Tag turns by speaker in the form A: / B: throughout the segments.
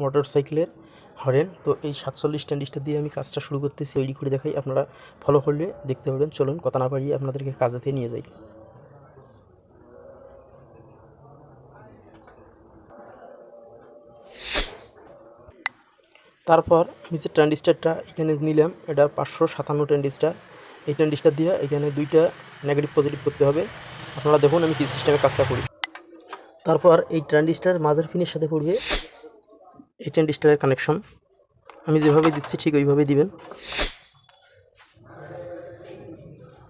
A: Motor সাইকেলের horn. তো এই সাতচল্লিশ ট্যান্ডিসটা দিয়ে আমি কাজটা শুরু করতেছি, তৈরি করে দেখাই। আপনারা ফলো করলে দেখতে পাবেন চলুন, কথা না পারিয়ে আপনাদেরকে কাজেতে নিয়ে যাই। তারপর আমি যে ট্রান্ডিস্টারটা এখানে নিলাম, এটা পাঁচশো সাতান্ন ট্রান্ডিস্টার এই ট্রান্ডিস্টার দিয়ে এখানে দুইটা নেগেটিভ পজিটিভ করতে হবে। আপনারা দেখুন, আমি কী সিস্টেমে কাজটা করি। তারপর এই ট্রান্ডিস্টার মাঝের ফিনের সাথে পড়বে এই ট্রান্ডিস্টারের কানেকশন আমি যেভাবে দিচ্ছি, ঠিক ওইভাবে দিবেন।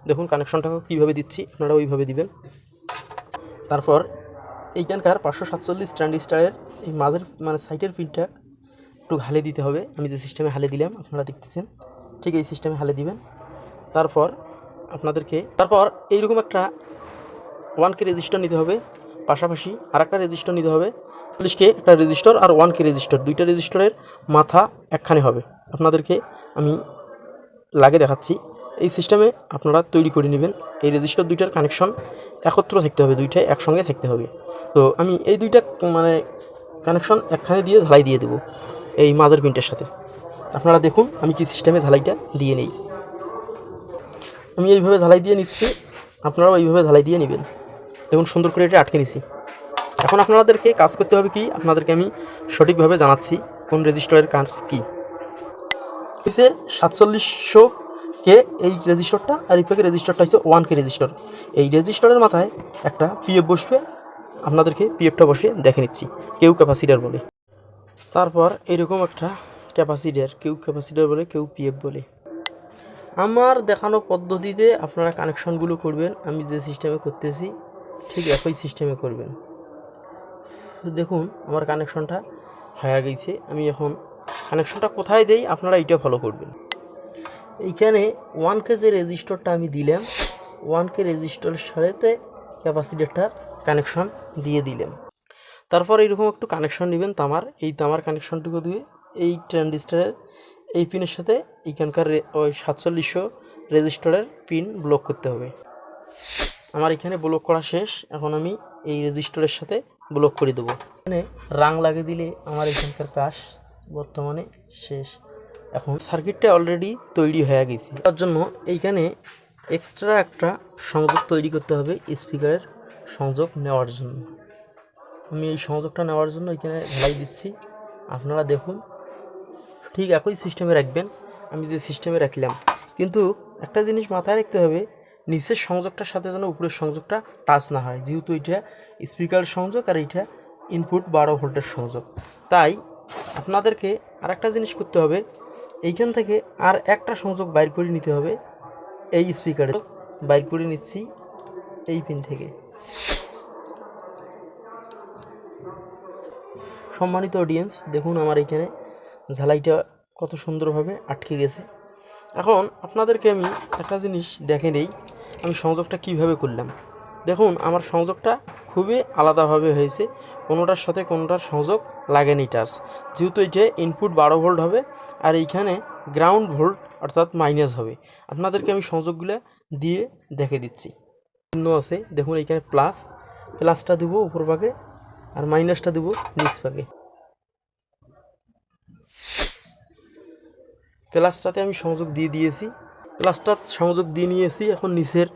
A: দেখুন কানেকশনটাকে কীভাবে দিচ্ছি, আপনারা ওইভাবে দিবেন। তারপর এইখানকার পাঁচশো সাতচল্লিশ ট্রান্ডিস্টারের এই মাঝের মানে সাইটের পিনটা একটু হালে দিতে হবে। আমি যে সিস্টেমে হালে দিলাম, আপনারা দেখতেছেন। ঠিক এই সিস্টেমে হালে দিবেন। তারপর আপনাদেরকে, তারপর এইরকম একটা ওয়ান কে রেজিস্টার নিতে হবে। পাশাপাশি আর একটা রেজিস্টার নিতে হবে। চল্লিশকে একটা রেজিস্টার আর ওয়ান কে রেজিস্টার। দুইটা রেজিস্টারের মাথা একখানে হবে। আপনাদেরকে আমি লাগে দেখাচ্ছি। এই সিস্টেমে আপনারা তৈরি করে নেবেন। এই রেজিস্টার দুইটার কানেকশন একত্র থাকতে হবে, দুইটাই একসঙ্গে থাকতে হবে। তো আমি এই দুইটা মানে কানেকশন একখানে দিয়ে ঝালাই দিয়ে দেবো এই মাজার প্রিন্টের সাথে। আপনারা দেখুন, আমি কি সিস্টেমে ঝালাইটা দিয়ে নেই। আমি এইভাবে ঝালাই দিয়ে নিচ্ছি। আপনারাও এইভাবে ঝালাই দিয়ে নেবেন। দেখুন, সুন্দর করে এটা আটকে নিছি। এখন আপনাদেরকে কাজ করতে হবে কি? আপনাদেরকে আমি সঠিকভাবে জানাচ্ছি কোন রেজিস্টারের কাজ কী। হচ্ছে সাতচল্লিশশো কে এই রেজিস্টারটা আর এই প্যাকের রেজিস্টারটা হচ্ছে ওয়ান কে রেজিস্টার এই রেজিস্টারের মাথায় একটা পিএফ বসবে, আপনাদেরকে পিএফটা বসে দেখে নিচ্ছি, কেউ ক্যাপাসিটার বলে। তারপর এরকম একটা ক্যাপাসিটার কেউ ক্যাপাসিটার বলে, কেউ পিএফ বলে। আমার দেখানো পদ্ধতিতে আপনারা কানেকশনগুলো করবেন, আমি যে সিস্টেমে করতেছি, ঠিক একই সিস্টেমে করবেন। দেখুন আমার কানেকশনটা হয়ে গেছে। আমি এখন কানেকশনটা কোথায় দেই আপনারা এইটা ফলো করবেন। এইখানে ওয়ান কে যে রেজিস্টারটা আমি দিলাম ওয়ান কে রেজিস্টারের সাথে ক্যাপাসিটারটার কানেকশন দিয়ে দিলাম। তারপর এরকম একটু কানেকশন নেবেন তামার, এই তামার কানেকশনটুকু দিয়ে এই ট্রানজিস্টারের এই পিনের সাথে এইখানকার ওই সাতচল্লিশশো রেজিস্টারের পিন ব্লক করতে হবে। আমার এখানে ব্লক করা শেষ। এখন আমি এই রেজিস্টারের সাথে ব্লক করে দেবো। এখানে রাং লাগিয়ে দিলে আমার এখানকার কাজ বর্তমানে শেষ। এখন সার্কিটটা অলরেডি তৈরি হয়ে গেছে। তার জন্য এইখানে এক্সট্রা একটা সংযোগ তৈরি করতে হবে স্পিকারের সংযোগ নেওয়ার জন্য। আমি এই সংযোগটা নেওয়ার জন্য এখানে ঢালাই দিচ্ছি। আপনারা দেখুন, ঠিক একই সিস্টেমে রাখবেন। আমি যে সিস্টেমে রাখলাম। কিন্তু একটা জিনিস মাথায় রাখতে হবে নিচের সংযোগটার সাথে যেন উপরের সংযোগটা টাচ না হয়। যেহেতু এটা স্পিকার সংযোগ আর এইটা ইনপুট বারো ভোল্টের সংযোগ। তাই আপনাদেরকে আর একটা জিনিস করতে হবে। এইখান থেকে আর একটা সংযোগ বাইর করে নিতে হবে এই স্পিকারে বাইর করে নিচ্ছি এই পিন থেকে। সম্মানিত অডিয়েন্স দেখুন আমার এখানে ঝালাইটা কত সুন্দরভাবে আটকে গেছে। এখন আপনাদেরকে আমি একটা জিনিস দেখে নেই। আমি সংযোগটা কীভাবে করলাম? দেখুন, আমার সংযোগটা খুবই আলাদাভাবে হয়েছে। কোনোটার সাথে কোনোটার সংযোগ লাগেনি টাচ। যেহেতু এটা ইনপুট বারো ভোল্ট হবে, আর এইখানে গ্রাউন্ড ভোল্ট অর্থাৎ মাইনাস হবে। আপনাদেরকে আমি সংযোগগুলো দিয়ে দেখে দিচ্ছি। চিহ্ন আছে, দেখুন এইখানে প্লাস প্লাসটা দেবো উপর ভাগে, আর মাইনাসটা দেবো নিচ ভাগে। প্লাসটাতে আমি সংযোগ দিয়ে দিয়েছি। প্লাসটা সংযোগ দিয়ে নিয়েছি, এখন নিচের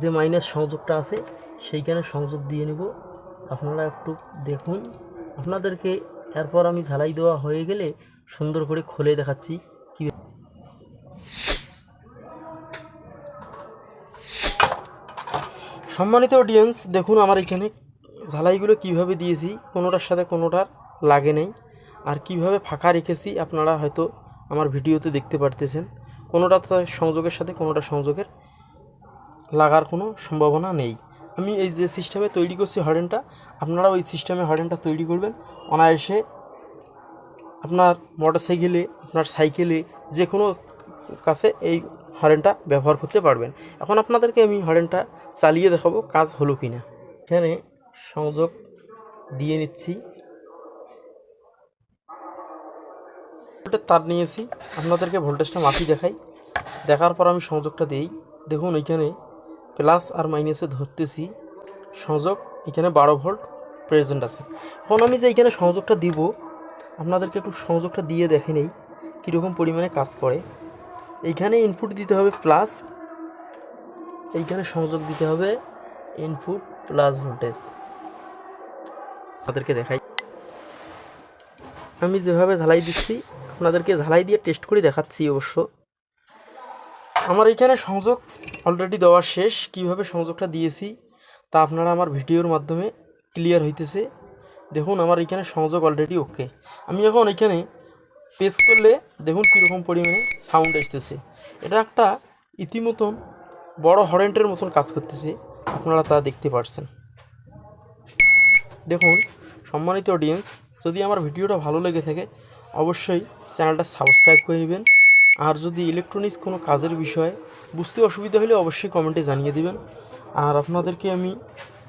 A: যে মাইনাস সংযোগটা আছে, সেইখানে সংযোগ দিয়ে নেব। আপনারা একটু দেখুন। আপনাদেরকে এরপর আমি ঝালাই দেওয়া হয়ে গেলে সুন্দর করে খুলে দেখাচ্ছি কি সম্মানিত অডিয়েন্স দেখুন আমার এখানে ঝালাইগুলো কীভাবে দিয়েছি, কোনোটার সাথে কোনোটার লাগে নেই। আর কীভাবে ফাঁকা রেখেছি, আপনারা হয়তো আমার ভিডিওতে দেখতে পারতেছেন। কোনোটা সংযোগের সাথে, কোনোটা সংযোগের লাগার কোনো সম্ভাবনা নেই। আমি এই যে সিস্টেমে তৈরি করছি হরেনটা আপনারা ওই সিস্টেমে হরেনটা তৈরি করবেন। অনায়াসে আপনার মোটর সাইকেলে আপনার সাইকেলে যে কোনো কাছে এই হরেনটা ব্যবহার করতে পারবেন। এখন আপনাদেরকে আমি হরেনটা চালিয়ে দেখাবো কাজ হলো কি না এখানে সংযোগ দিয়ে নিচ্ছি। ভোল্টের তার নিয়েছি। আপনাদেরকে ভোল্টেজটা মাপি দেখাই। দেখার পর আমি সংযোগটা দিই। দেখুন এখানে প্লাস আর মাইনাসে ধরতেছি। সংযোগ, এখানে বারো ভোল্ট প্রেজেন্ট আছে। এখন আমি যে এখানে সংযোগটা দিব, আপনাদেরকে একটু সংযোগটা দিয়ে দেখে নেই, কীরকম পরিমাণে কাজ করে। এইখানে ইনপুট দিতে হবে প্লাস এইখানে সংযোগ দিতে হবে ইনপুট প্লাস ভোল্টেজ আপনাদেরকে দেখাই। আমি যেভাবে ঢালাই দিচ্ছি আপনাদেরকে ঢালাই দিয়ে টেস্ট করে দেখাচ্ছি অবশ্য। আমার এইখানে সংযোগ অলরেডি দেওয়া শেষ। কীভাবে সংযোগটা দিয়েছি তা আপনারা আমার ভিডিওর মাধ্যমে ক্লিয়ার হইতেছে। দেখুন, আমার এখানে সংযোগ অলরেডি ওকে আমি এখন এখানে প্রেস করলে দেখুন কীরকম পরিমাণে সাউন্ড আসতেছে। এটা একটা ইতিমতন বড় হরেন্টের মতন কাজ করতেছে। আপনারা তা দেখতে পারছেন। দেখুন, সম্মানিত অডিয়েন্স যদি আমার ভিডিওটা ভালো লেগে থাকে অবশ্যই চ্যানেলটা সাবস্ক্রাইব করে নেবেন। আর যদি ইলেকট্রনিক্স কোনো কাজের বিষয়ে বুঝতে অসুবিধা হলে অবশ্যই কমেন্টে জানিয়ে দিবেন। আর আপনাদেরকে আমি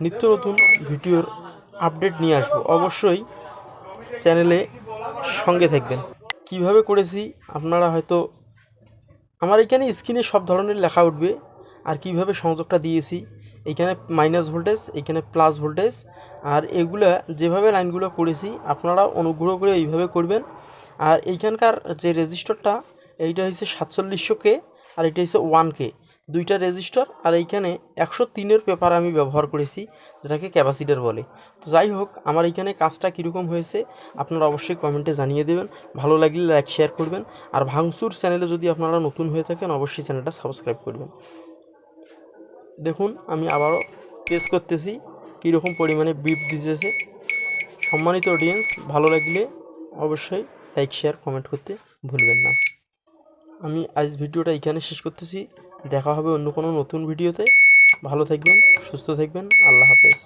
A: নিত্য নতুন ভিডিওর আপডেট নিয়ে আসব। অবশ্যই চ্যানেলে সঙ্গে থাকবেন। কীভাবে করেছি আপনারা হয়তো আমার এখানে স্ক্রিনে সব ধরনের লেখা উঠবে। আর কীভাবে সংযোগটা দিয়েছি এইখানে মাইনাস ভোল্টেজ এইখানে প্লাস ভোল্টেজ আর এগুলা যেভাবে লাইনগুলো করেছি, আপনারা অনুগ্রহ করে এইভাবে করবেন। আর এইখানকার যে রেজিস্টারটা, এইটা হচ্ছে সাতচল্লিশশো কে, আর এটা হচ্ছে ওয়ান কে। দুইটা রেজিস্টার, আর এইখানে একশো তিনের পেপার আমি ব্যবহার করেছি, যেটাকে ক্যাপাসিটার বলে। তো যাই হোক, আমার এইখানে কাজটা কীরকম হয়েছে, আপনারা অবশ্যই কমেন্টে জানিয়ে দেবেন। ভালো লাগলে লাইক, শেয়ার করবেন। আর ভাঙচুর চ্যানেলে যদি আপনারা নতুন হয়ে থাকেন, অবশ্যই চ্যানেলটা সাবস্ক্রাইব করবেন। দেখুন, আমি আবারও প্রেস করতেছি। কীরকম পরিমাণে বিপ দিতেছে, সম্মানিত অডিয়েন্স ভালো লাগলে অবশ্যই লাইক শেয়ার কমেন্ট করতে ভুলবেন না। আমি আজ ভিডিওটা এখানে শেষ করতেছি। দেখা হবে অন্য কোনো নতুন ভিডিওতে। ভালো থাকবেন, সুস্থ থাকবেন। আল্লাহ হাফেজ।